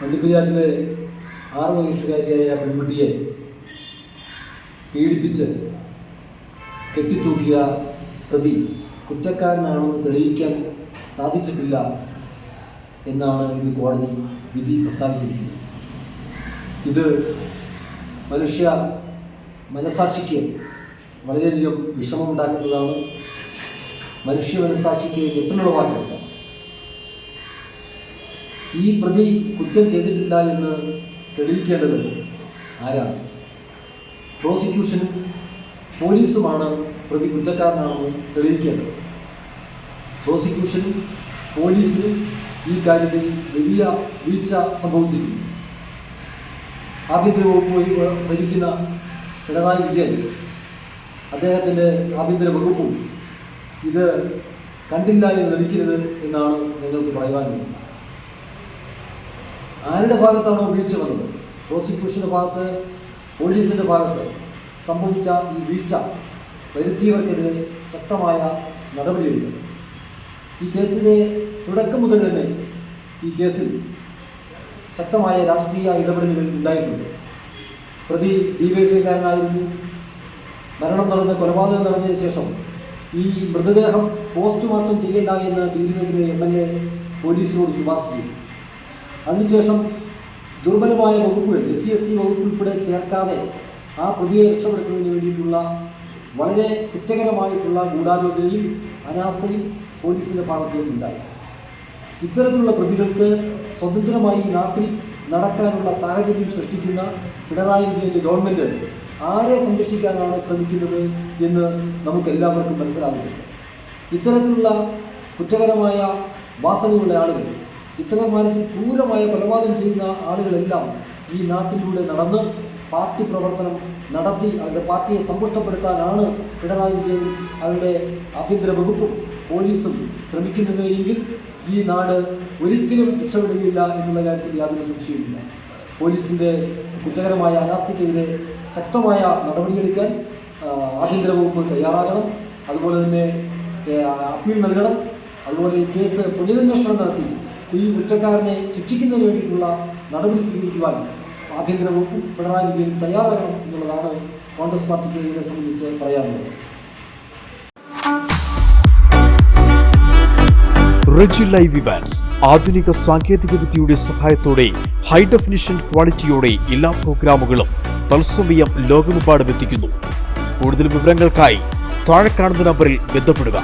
വണ്ടിപ്പെരിയാറ്റിലെ ആറ് വയസ്സുകാരിയായ പെൺകുട്ടിയെ പീഡിപ്പിച്ച് കെട്ടിത്തൂക്കിയ പ്രതി കുറ്റക്കാരനാണെന്ന് തെളിയിക്കാൻ സാധിച്ചിട്ടില്ല എന്നാണ് ഇന്ന് കോടതി വിധി പ്രസ്താവിച്ചിരിക്കുന്നത്. ഇത് മനുഷ്യ മനസാക്ഷിക്ക് വളരെയധികം വിഷമമുണ്ടാക്കുന്നതാണ്. മനുഷ്യ മനസാക്ഷിക്ക് ഞെട്ടലുളവാക്കുന്നത് ഈ പ്രതി കുറ്റം ചെയ്തിട്ടില്ല എന്ന് തെളിയിക്കേണ്ടത് ആരാണ് പ്രോസിക്യൂഷനും പോലീസുമാണ് പ്രതി കുറ്റക്കാരനാണെന്ന് തെളിയിക്കേണ്ടത്. പ്രോസിക്യൂഷനും പോലീസിനും ഈ കാര്യത്തിൽ വലിയ വീഴ്ച സംഭവിച്ചിരിക്കുന്നു. ആഭ്യന്തര വകുപ്പ് ഭരിക്കുന്ന പിണറായി വിജയൻ അദ്ദേഹത്തിന്റെ ആഭ്യന്തര വകുപ്പും ഇത് കണ്ടില്ല എന്ന് നടിക്കരുത് എന്നാണ് നിങ്ങൾക്ക് പറയുവാനുള്ളത് ആരുടെ ഭാഗത്താണോ വീഴ്ച വന്നത്? പ്രോസിക്യൂഷന്റെ ഭാഗത്ത് പോലീസിന്റെ ഭാഗത്ത് സംഭവിച്ച ഈ വീഴ്ച വരുത്തിയവർക്കെതിരെ ശക്തമായ നടപടിയെടുക്കും ഈ കേസിലെ തുടക്കം മുതൽ തന്നെ ഈ കേസിൽ ശക്തമായ രാഷ്ട്രീയ ഇടപെടലുകൾ ഉണ്ടായിട്ടുണ്ട്. പ്രതി ഡിവൈഎഫ്ഐക്കാരനായിരുന്നു. മരണം നടന്ന കൊലപാതകം നടന്നതിന് ശേഷം ഈ മൃതദേഹം പോസ്റ്റ്മോർട്ടം ചെയ്യേണ്ട എന്ന് ബിജെപിയുടെ എം എൽ എ പോലീസിനോട് ശുപാർശ ചെയ്തു. അതിനുശേഷം ദുർബലമായ വകുപ്പുകൾ എസ് സി എസ് ടി വകുപ്പ് ഉൾപ്പെടെ ചേർക്കാതെ ആ പ്രതിയെ രക്ഷപ്പെടുത്തുന്നതിന് വേണ്ടിയിട്ടുള്ള വളരെ കുറ്റകരമായിട്ടുള്ള ഗൂഢാലോചനയും അനാസ്ഥയും പോലീസിന്റെ ഭാഗത്തു നിന്നുണ്ടായി ഇത്തരത്തിലുള്ള പ്രതികൾക്ക് സ്വതന്ത്രമായി നാട്ടിൽ നടക്കാനുള്ള സാഹചര്യം സൃഷ്ടിക്കുന്ന പിണറായി വിജയന്റെ ഗവൺമെന്റ് ആരെ സംരക്ഷിക്കാനാണ് ശ്രമിക്കുന്നത് എന്ന് നമുക്കെല്ലാവർക്കും മനസ്സിലാകുന്നുണ്ട്. ഇത്തരത്തിലുള്ള കുറ്റകരമായ വാസനയുള്ള ആളുകൾ ഇത്തരമാരത്തിൽ ക്രൂരമായ കൊലപാതകം ചെയ്യുന്ന ആളുകളെല്ലാം ഈ നാട്ടിലൂടെ നടന്ന് പാർട്ടി പ്രവർത്തനം നടത്തി അവരുടെ പാർട്ടിയെ സമ്പുഷ്ടപ്പെടുത്താനാണ് പിണറായി വിജയൻ അവരുടെ ആഭ്യന്തര വകുപ്പും പോലീസും ശ്രമിക്കുന്നത് എങ്കിൽ ഈ നാട് ഒരിക്കലും രക്ഷപ്പെടുകയില്ല എന്നുള്ള കാര്യത്തിൽ യാതൊരു സംശയവുമില്ല. പോലീസിന്റെ കുറ്റകരമായ അനാസ്ഥയ്ക്കെതിരെ ശക്തമായ നടപടിയെടുക്കാൻ ആഭ്യന്തര വകുപ്പ് തയ്യാറാകണം. അതുപോലെ തന്നെ അപ്പീൽ നൽകണം. അതുപോലെ ഈ കേസ് പുനരന്വേഷണം നടത്തി. ഈ കുറ്റക്കാരനെ ശിക്ഷിക്കുന്നതിന് വേണ്ടിയിട്ടുള്ള നടപടി സ്വീകരിക്കുവാൻ ആഭ്യന്തര വകുപ്പ് പിണറായി വിജയൻ തയ്യാറാകണം എന്നുള്ളതാണ് കോൺഗ്രസ് പാർട്ടിക്ക് ഇതിനെ സംബന്ധിച്ച് പറയാനുള്ളത്. റെജി ലൈവ് ഇവാൻസ് ആധുനിക സാങ്കേതിക വിദ്യയുടെ സഹായത്തോടെ ഹൈ ഡെഫിനിഷൻ ക്വാളിറ്റിയോടെ എല്ലാ പ്രോഗ്രാമുകളും തത്സമയം ലോകമെമ്പാടും എത്തിക്കുന്നു. കൂടുതൽ വിവരങ്ങൾക്കായി താഴെ കാണുന്ന നമ്പറിൽ ബന്ധപ്പെടുക.